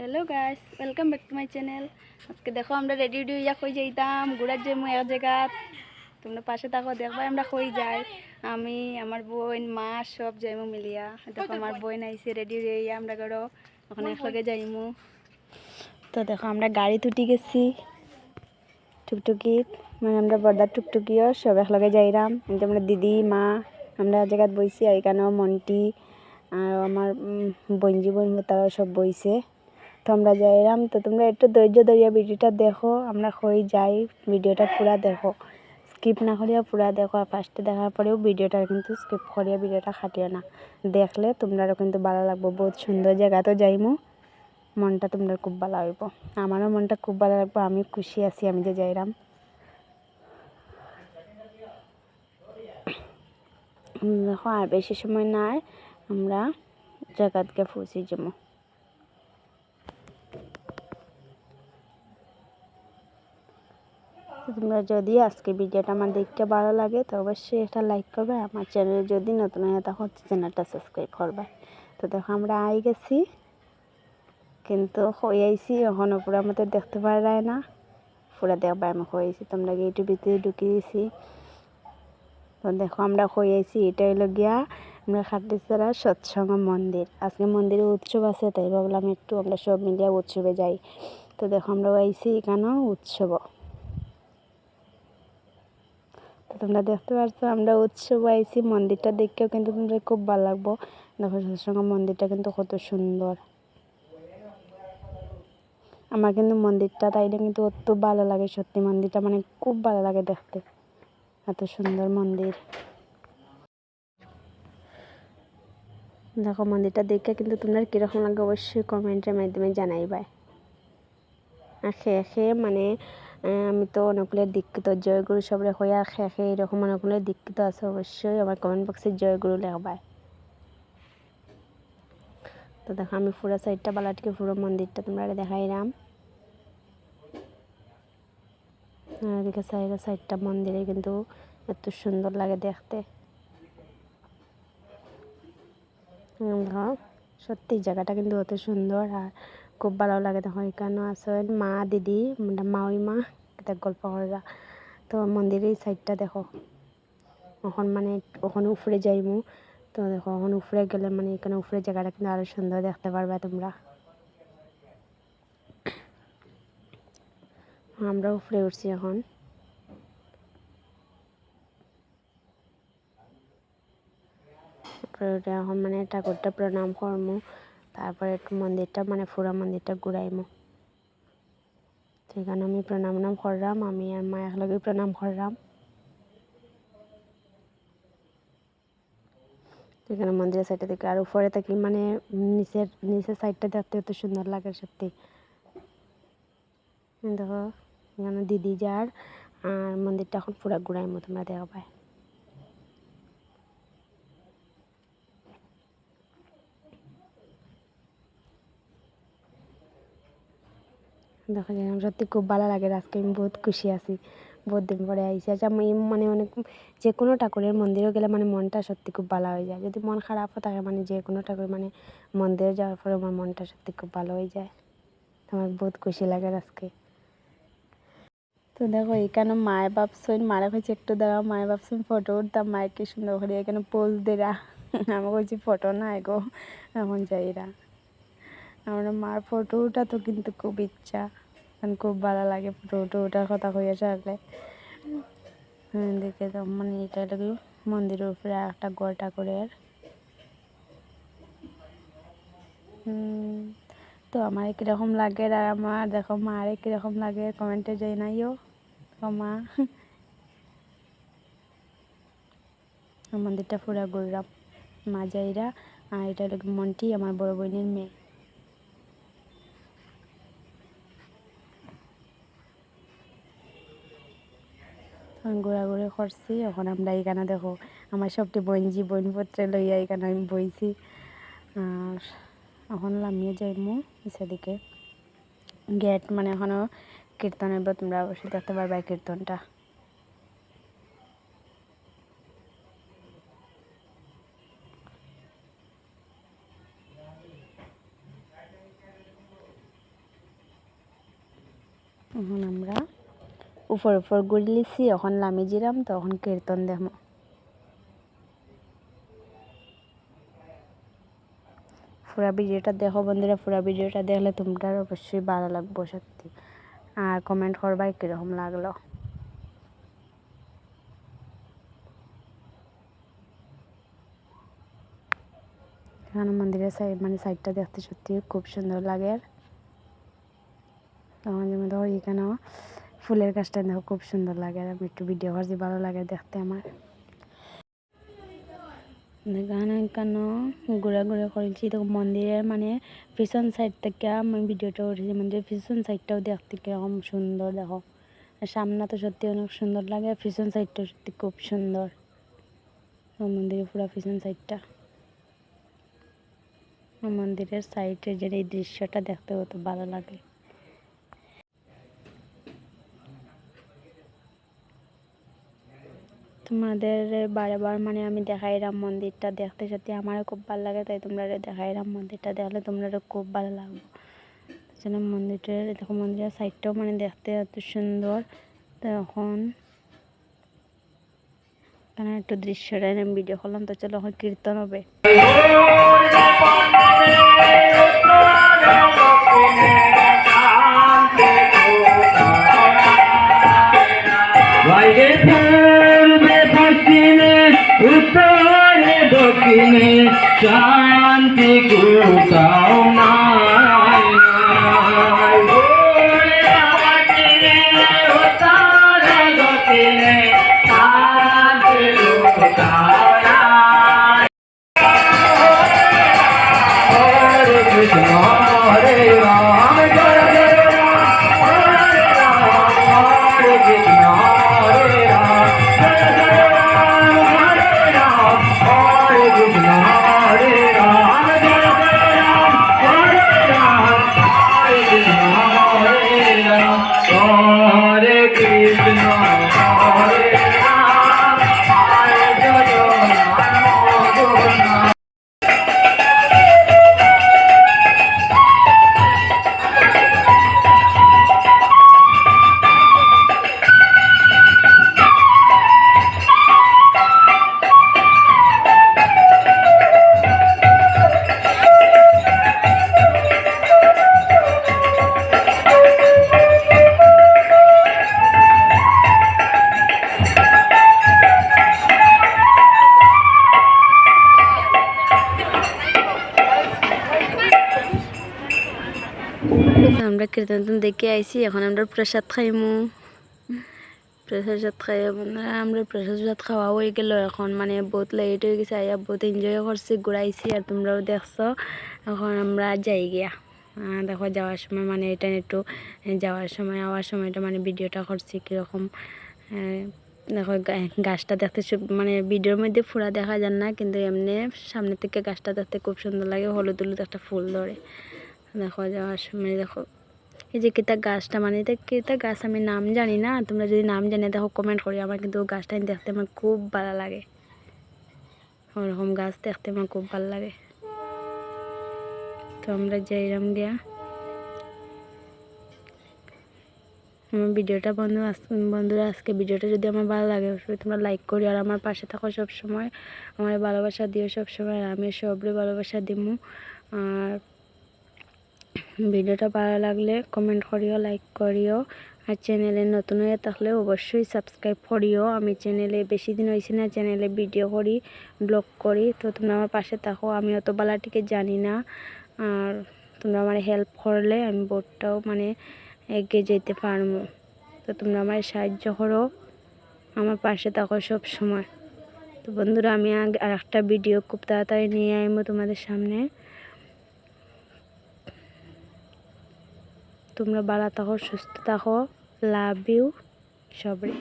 Hello guys welcome back to my channel আজকে দেখো আমরা রেডি রেডি হইয়া কই যাইতাম। ঘুরার যাইমু এক জায়গা তোমরা পাশে থাকো, দেখবা আমরা কই যাই। আমি, আমার বোন, মা সব যাইমু মিলিয়া। দেখো আমার বোন আইসে রেডি হইয়া আমরা গড়ো ওখানে একলগে যাইমু। তো দেখো আমরা গাড়ি তুটি গেছি। টুকটুকি মানে আমরা বর্দার টুকটুকিও সব একলগে যাইরাম। আমরা দিদি, মা, আমরা এক জায়গাত বইছি, আর এখানেও মন্টি, আর আমার বঞ্জি বোন সব বইছে। তো আমরা যাইরাম তো তোমরা একটু ধৈর্য ধরিয়া ভিডিওটা দেখো, আমরা হয়ে যাই, ভিডিওটা পুরা দেখো। স্কিপ না করিয়া পুরা দেখো ফার্স্টে দেখার পরেও ভিডিওটা কিন্তু স্কিপ করিয়া ভিডিওটা খাটিও না। দেখলে তোমরাও কিন্তু ভালো লাগবো, বহুত সুন্দর জায়গা তো যাইমু, মনটা তোমরা খুব ভালো হইব। আমারও মনটা খুব ভালো লাগবো আমি খুশি আছি আমি যে যাইরাম দেখো, আর বেশি সময় নাই আমরা জায়গাতকে পৌঁছে যাব। তোমরা যদি আজকে ভিডিওটা আমার দেখতে ভালো লাগে, তো অবশ্যই এটা লাইক করবে। আমার চ্যানেলে যদি নতুন হয়ে থাকো চ্যানেলটা সাবস্ক্রাইব করবে। তো দেখো, আমরা আই গেছি। কিন্তু হয়ে আইছি এখনও পুরো মতো দেখতে পারা না। পুরা দেখবা আমি হয়েছি তোমরা গেটের ভিতরে ঢুকিয়ে দিয়েছি তো দেখো, আমরা হয়ে আইছি। এটা হলো গিয়া আমরা খাটিছাড়া সৎসঙ্গ মন্দির। আজকে মন্দিরে উৎসব আছে, তাই ভাবলাম একটু আমরা সব মিলিয়ে উৎসবে যাই। তো দেখো, আমরা আইছি এখানেও উৎসব তো তোমরা দেখতে পাচ্ছ আমরা উৎসব আইছি, মন্দিরটা দেখতেও কিন্তু তোমরা খুব ভালো লাগবো। দেখো সৎসঙ্গ মন্দিরটা কিন্তু কত সুন্দর। আমার কিন্তু মন্দিরটা, তাইলে কিন্তু অত ভালো লাগে সত্যি, মন্দিরটা মানে খুব ভালো লাগে দেখতে। এত সুন্দর মন্দির। দেখো, মন্দিরটা দেখে কিন্তু তোমরা কীরকম লাগে অবশ্যই কমেন্টের মাধ্যমে জানাইবাই। আর খেয়ে খেয়ে মানে আমি তো অনেকগুলো দীক্ষিত জয়গুরু সব খেয়ে খেয়ে এরকম অনেকগুলো দীক্ষিত আছে, অবশ্যই আমার কমেন্ট বক্সে জয়গুরু লেখবাই তো দেখো, আমি পুরো সাইডটা, বালাটিকে পুরো মন্দিরটা তোমরা দেখাইলাম আর এদিকে সাইডে, সাইডটা মন্দিরে কিন্তু এত সুন্দর লাগে দেখতে। সত্যি জায়গাটা কিন্তু অত সুন্দর, আর খুব ভালো লাগে দেখো এখানেও আছে মা, দিদি মানে মাওই মা, এটা গল্প করা তো মন্দিরের সাইডটা দেখো। এখন মানে ওখানে উপরে যাইমু, তো দেখো এখন উপরে গেলে মানে এখানে উপরে জায়গাটা কিন্তু আরও সুন্দর দেখতে পারবে তোমরা। আমরা উপরে উঠছি এখন। উপরে উঠে এখন মানে ঠাকুরটা প্রণাম করমু। তারপরে একটু মন্দিরটা মানে পুরা মন্দিরটা ঘুরাইমু। সেখানে আমি প্রণাম নাম করলাম, আমি আর মা একলগে প্রণাম করলাম। এখানে মন্দিরের সাইডটা থেকে আর উপরে থাকি মানে নিচের নিচের সাইডটা দেখতে এত সুন্দর লাগে সত্যি। দেখো, এখানে দিদি যার, আর মন্দিরটা এখন পুরা ঘুরাইমু, তোমরা দেখবাই দেখো যে আমার সত্যি খুব ভালো লাগে আজকে আমি বহুত খুশি আছি। বহুত দিন পরে আইসি আচ্ছা আমি মানে অনেক যে কোনো ঠাকুরের মন্দিরে গেলে মানে মনটা সত্যি খুব ভালো হয়ে যায়। যদি মন খারাপও থাকে মানে যে কোনো ঠাকুর মানে মন্দিরে যাওয়ার পরে আমার মনটা সত্যি খুব ভালো হয়ে যায়। আমার বহুত খুশি লাগে আজকে। তো দেখো, এখানে মায়ের বাপসইন মারা হয়েছে। একটু দাঁড়াও মায়ের বাপসইন ফটো উঠতাম। মায়ের কি সুন্দর করে এখানে পোজ দেরা। আমি বলছি ফটো না গো। এখন যাইরা। আমার মার ফটো ওঠা তো কিন্তু খুব ইচ্ছা। কারণ খুব ভালো লাগে ফটো উঠে ওঠার কথা হয়ে আসলে দেখে তো মানে এটা মন্দিরের উপরে আর একটা গড় ঠাকুরের হুম, তো আমার কীরকম লাগে আর আমার দেখো মার কীরকম লাগে কমেন্টে যাই নাইও মা। মন্দিরটা পুরা ঘুরলাম মা যাইরা আর এটা হলো মন্টি আমার বড় বোনের মেয়ে। ঘোরাঘুরি করছি, এখন আমরা এখানে দেখো আমার সবটি বইনজি বইনপত্রে লইয়া এখানে আমি বইছি। আর এখন নামিয়ে যাইমু সেদিকে গেট মানে এখনও কীর্তনের তোমরা অবশ্যই দেখতে পারবে কীর্তনটা। উপর উপর ঘুরে লিছি এখন লামি জিরাম, তখন কীর্তন দেখ পুরা ভিডিওটা দেখো বন্ধুরা, পুরা ভিডিওটা দেখলে তোমরা অবশ্যই ভালো লাগবো, সত্যি। আর কমেন্ট করবা কীরকম লাগল? এখানে মন্দিরের সাইড মানে সাইডটা দেখতে সত্যি খুব সুন্দর লাগে। তখন যেমন ধরো এখানেও ফুলের গাছটা দেখো, খুব সুন্দর লাগে। আমি একটু ভিডিও করছি, ভালো লাগে দেখতে আমার। গান কেন ঘুরে ঘুরে করেছি তো মন্দিরের মানে পিছন সাইড থেকে আমি ভিডিওটা উঠেছি, মন্দিরের পিছন সাইডটাও দেখতে কীরকম সুন্দর, দেখো। সামনে তো সত্যি অনেক সুন্দর লাগে, পিছন সাইডটা সত্যি খুব সুন্দর। মন্দিরের পুরো পিছন সাইডটা মন্দিরের সাইডে যে এই দৃশ্যটা দেখতে কত ভালো লাগে। তোমাদের বারবার মানে আমি দেখাই রাম মন্দিরটা দেখতে সত্যি আমারও খুব ভালো লাগে, তাই তোমরা দেখাই রাম মন্দিরটা দেখলে তোমরা খুব ভালো লাগবে। জন্য মন্দিরটার, দেখো মন্দিরের সাইডটাও মানে দেখতে এত সুন্দর। তখন এখানে একটু দৃশ্যটা ভিডিও করলাম, তো চলো এখন কীর্তন হবে। পূর্বে পশ্চিমে উত্তরে দক্ষিণে শান্তি কোথাও নাই কীর্তন দেখে আইছি, এখন আমরা প্রসাদ খাইমু প্রসাদ খাই বন্ধুরা, আমরা প্রসাদ খাওয়া হয়ে গেল। এখন মানে বহুত লেট হয়ে গেছে, আইয়া বহুত এনজয় করছি, ঘুরাইছি, আর তোমরাও দেখছ। এখন আমরা যাই গিয়া। দেখো যাওয়ার সময় মানে এটা একটু যাওয়ার সময়, আওয়ার সময়টা মানে ভিডিওটা করছি কীরকম। দেখো গাছটা দেখতে মানে ভিডিওর মধ্যে ফুরা দেখা যায় না, কিন্তু এমনি সামনে থেকে গাছটা দেখতে খুব সুন্দর লাগে হলুদ হলুদ একটা ফুল ধরে। দেখো যাওয়ার সময় দেখো এই যে কিতা গাছটা মানে এটা কিতা গাছ আমি নাম জানি না। তোমরা যদি নাম জানি, দেখো কমেন্ট করি আমার কিন্তু গাছটা দেখতে আমার খুব ভালো লাগে। ওরকম গাছ দেখতে আমার খুব ভালো লাগে। তো আমরা যাই যাইরাম দিয়া আমার ভিডিওটা বন্ধু বন্ধুরা, আজকে ভিডিওটা যদি আমার ভালো লাগে তোমরা লাইক করি আর আমার পাশে থাকো সব সময় আমার ভালোবাসা দিও সব সময় আমি সবরে ভালোবাসা দিমু। আর ভিডিওটা ভালো লাগলে কমেন্ট করিও লাইক করিও। আর চ্যানেলে নতুন হয়ে থাকলে অবশ্যই সাবস্ক্রাইব করিও। আমি চ্যানেলে বেশি দিন হয়েছে না চ্যানেলে ভিডিও করি ব্লগ করি। তো তোমরা আমার পাশে থাকো, আমি অত বালাটিকে জানি না। আর তোমরা আমার হেল্প করলে আমি বোর্ডটাও মানে এগিয়ে যেতে পারব। তো তোমরা আমার সাহায্য করো, আমার পাশে থাকো সব সময়। তো বন্ধুরা, আমি আর একটা ভিডিও খুব তাড়াতাড়ি নিয়ে আইমো তোমাদের সামনে। তোমরা ভালো থাকো সুস্থ থাকো লাভ ইউ সবরে